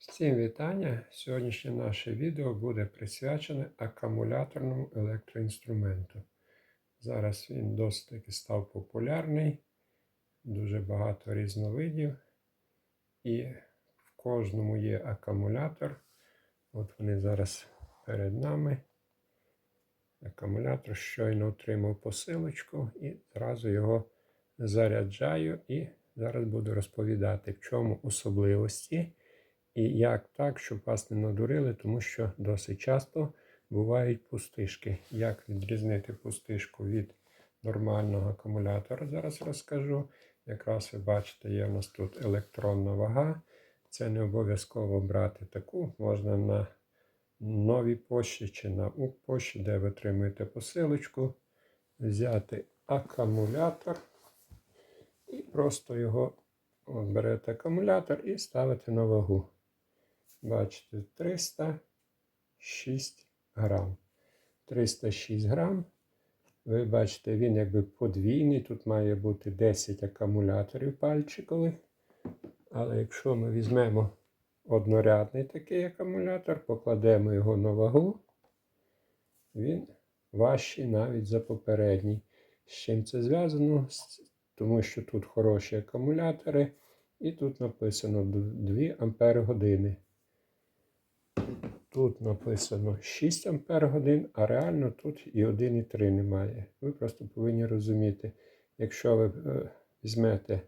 Всім вітання! Сьогоднішнє наше відео буде присвячене акумуляторному електроінструменту. Зараз він досить таки став популярний, дуже багато різновидів, і в кожному є акумулятор. От вони зараз перед нами. Акумулятор щойно отримав посилочку і зразу його заряджаю і зараз буду розповідати, в чому особливості. І як так, щоб вас не надурили, тому що досить часто бувають пустишки. Як відрізнити пустишку від нормального акумулятора, зараз розкажу. Якраз ви бачите, є у нас тут електронна вага. Це не обов'язково брати таку, можна на новій пошті чи на УК-пошті, де ви отримуєте посилочку, взяти акумулятор і просто його от берете акумулятор і ставите на вагу. Бачите, 306 грам. 306 грам. Ви бачите, він якби подвійний. Тут має бути 10 акумуляторів пальчикових. Але якщо ми візьмемо однорядний такий акумулятор, покладемо його на вагу, він важчий навіть за попередній. З чим це зв'язано? Тому що тут хороші акумулятори, і тут написано 2 Ампер години. Тут написано 6 Ампер годин, а реально тут і 1,3 немає. Ви просто повинні розуміти, якщо ви е, візьмете,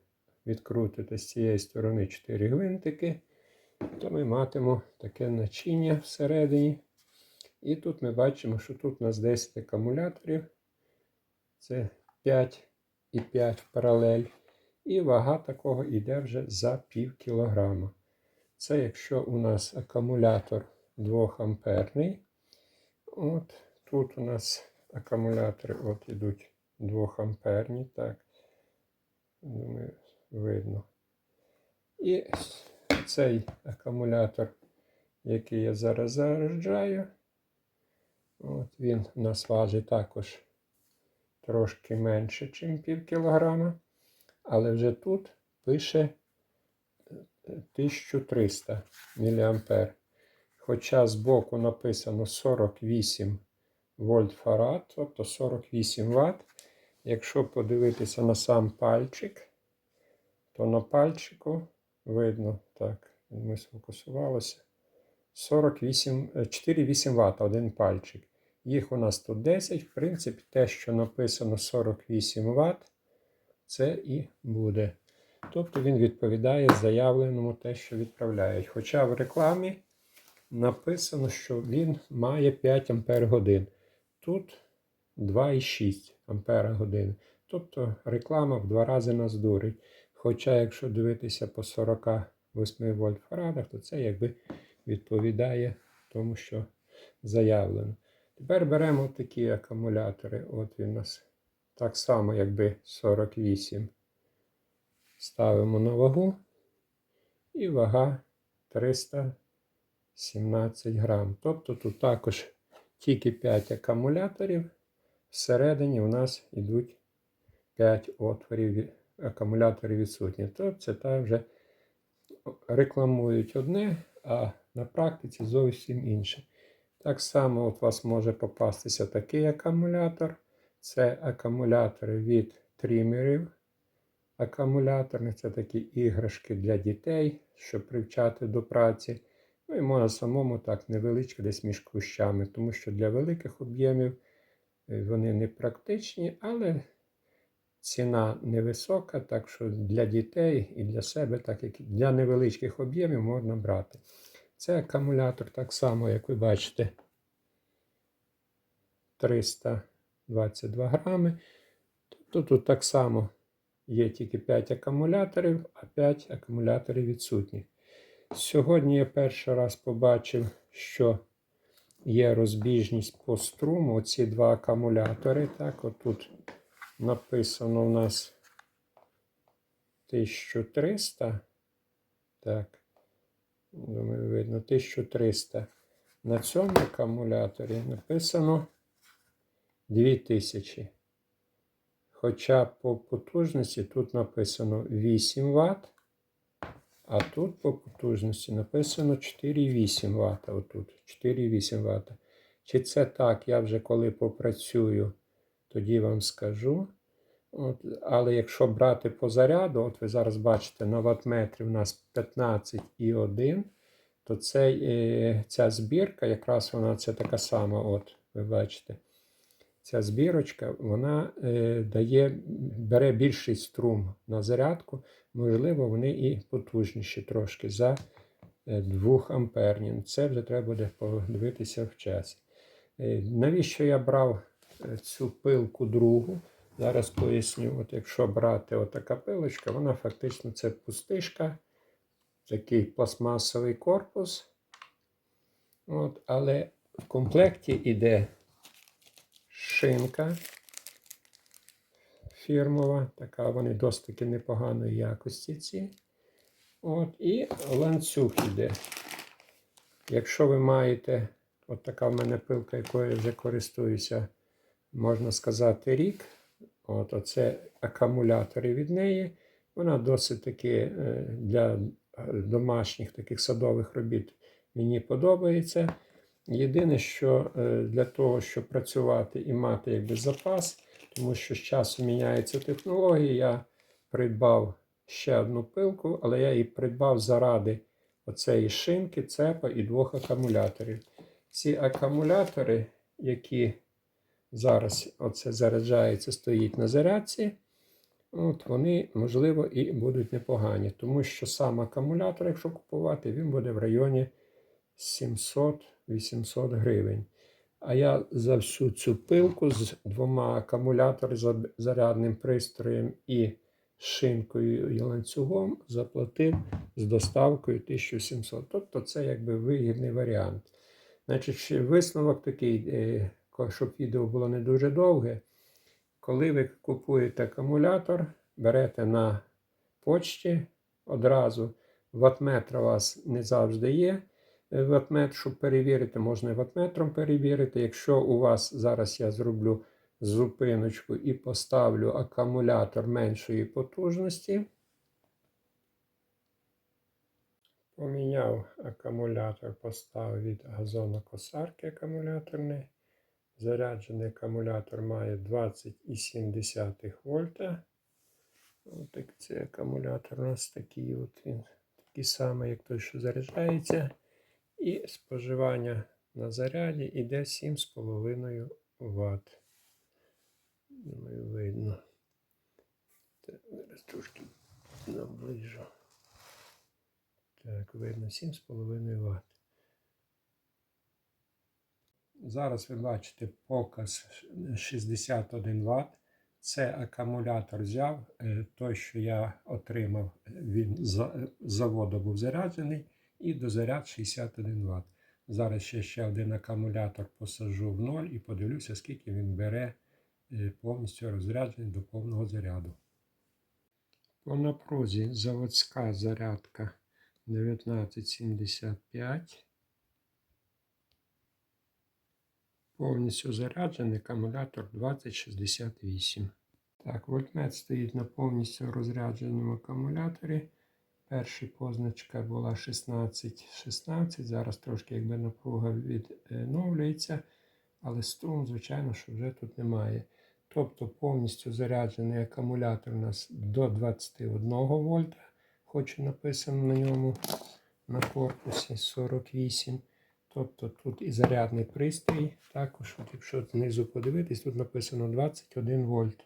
відкрутите з цієї сторони 4 гвинтики, то ми матимемо таке начиння всередині. І тут ми бачимо, що тут у нас 10 акумуляторів. Це 5 і 5 паралель. І вага такого йде вже за пів кілограма. Це якщо у нас акумулятор 2 амперний. От Тут у нас акумулятори от ідуть 2 амперні, так, думаю, видно. І цей акумулятор, який я зараз заряджаю, от він у нас важить також трошки менше, ніж пів кілограма. Але вже тут пише 1300 мА. Хоча збоку написано 48 вольт фарад, тобто 48 Вт. Якщо подивитися на сам пальчик, то на пальчику видно, так, ми сфокусувалося. 48, 4-8 Вт один пальчик. Їх у нас тут 10. В принципі, те, що написано 48 Вт, це і буде. Тобто він відповідає заявленому те, що відправляють. Хоча в рекламі написано, що він має 5 Ампер годин. Тут 2,6 Ампера годин. Тобто реклама в два рази нас дурить. Хоча, якщо дивитися по 48 вольт фарадах, то це якби відповідає тому, що заявлено. Тепер беремо такі акумулятори. От він у нас так само, якби 48. Ставимо на вагу. І вага 317 грам. Тобто тут також тільки 5 акумуляторів. Всередині у нас йдуть 5 отворів акумуляторів відсутні. Тобто це так вже рекламують одне, а на практиці зовсім інше. Так само от у вас може попастися такий акумулятор. Це акумулятори від трімерів. Акумуляторних це такі іграшки для дітей, щоб привчати до праці. Ну і можна самому так невеличке десь між кущами, тому що для великих об'ємів е, вони не практичні, але ціна невисока, так що для дітей і для себе, так як для невеличких об'ємів можна брати. Це акумулятор так само, як ви бачите, 322 грами. Тобто тут так само є тільки 5 акумуляторів, а 5 акумуляторів відсутні. Сьогодні я перший раз побачив, що є розбіжність по струму. Оці два акумулятори. Так, отут написано у нас 1300. Так, думаю, видно, 1300. На цьому акумуляторі написано 2000. Хоча по потужності тут написано 8 Вт, А тут по потужності написано 4,8 Вт. Отут 4,8 Вт. Чи це так, я вже коли попрацюю, тоді вам скажу. От, але якщо брати по заряду, от ви зараз бачите, на ваттметрі у нас 15,1, то цей, е, ця збірка, якраз вона це така сама, от ви бачите. Ця збірочка вона е, дає, бере більший струм на зарядку. Можливо, вони і потужніші трошки за 2 амперні. Це вже треба буде подивитися в часі. Е, навіщо я брав е, цю пилку другу? Зараз поясню. От Якщо брати отака пилочка, вона фактично це пустишка, такий пластмасовий корпус. От, але в комплекті йде шинка фірмова, така вони досить таки непоганої якості ці. От, і ланцюг йде. Якщо ви маєте, от така в мене пилка, якою я вже користуюся, можна сказати, рік. От Оце акумулятори від неї. Вона досить таки е, для домашніх таких садових робіт мені подобається. Єдине, що е, для того, щоб працювати і мати якби запас, тому що з часом міняються технології, я придбав ще одну пилку, але я її придбав заради оцеї шинки, цепа і двох акумуляторів. Ці акумулятори, які зараз оце заряджається, стоїть на зарядці, от вони, можливо, і будуть непогані, тому що сам акумулятор, якщо купувати, він буде в районі 700-800 гривень. А я за всю цю пилку з двома акумуляторами, зарядним пристроєм і шинкою і ланцюгом заплатив з доставкою 1700. Тобто це якби вигідний варіант. Значить, висновок такий, е, щоб відео було не дуже довге. Коли ви купуєте акумулятор, берете на почті одразу. Ватметр у вас не завжди є. Ватметр, щоб перевірити, можна ватметром перевірити. Якщо у вас зараз я зроблю зупиночку і поставлю акумулятор меншої потужності. Поміняв акумулятор, поставив від газонокосарки акумуляторний. Заряджений акумулятор має 20,7 вольта. Ось цей акумулятор у нас такий от він, такий самий, як той, що заряджається. І споживання на заряді йде 7,5 Вт. Думаю, видно. Зараз трошки наближу. Так, видно 7,5 Вт. Зараз ви бачите показ 61 Вт. Це акумулятор взяв. е, Той, що я отримав, він з з заводу був заряджений і до заряд 61 Вт. Зараз ще ще один акумулятор посажу в ноль і подивлюся, скільки він бере е, повністю розряджений до повного заряду. По напрузі заводська зарядка 1975. Повністю заряджений акумулятор 2068. Так, вольтмет стоїть на повністю розрядженому акумуляторі. Перша позначка була 16-16. Зараз трошки якби напруга відновлюється, але струм, звичайно, що вже тут немає. Тобто повністю заряджений акумулятор у нас до 21 вольта, хоч написано на ньому на корпусі 48. Тобто тут і зарядний пристрій. Також, от якщо знизу подивитись, тут написано 21 вольт.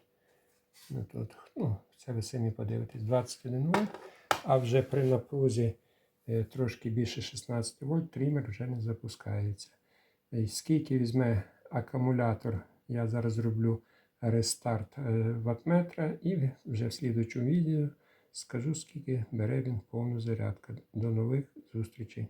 Ну, тут, ну, Це ви самі подивитесь, 21 вольт. А вже при напрузі е, трошки більше 16 вольт, тример вже не запускається. І скільки візьме акумулятор, я зараз зроблю рестарт ватметра і вже в слідучому відео скажу, скільки бере він повну зарядку. До нових зустрічей.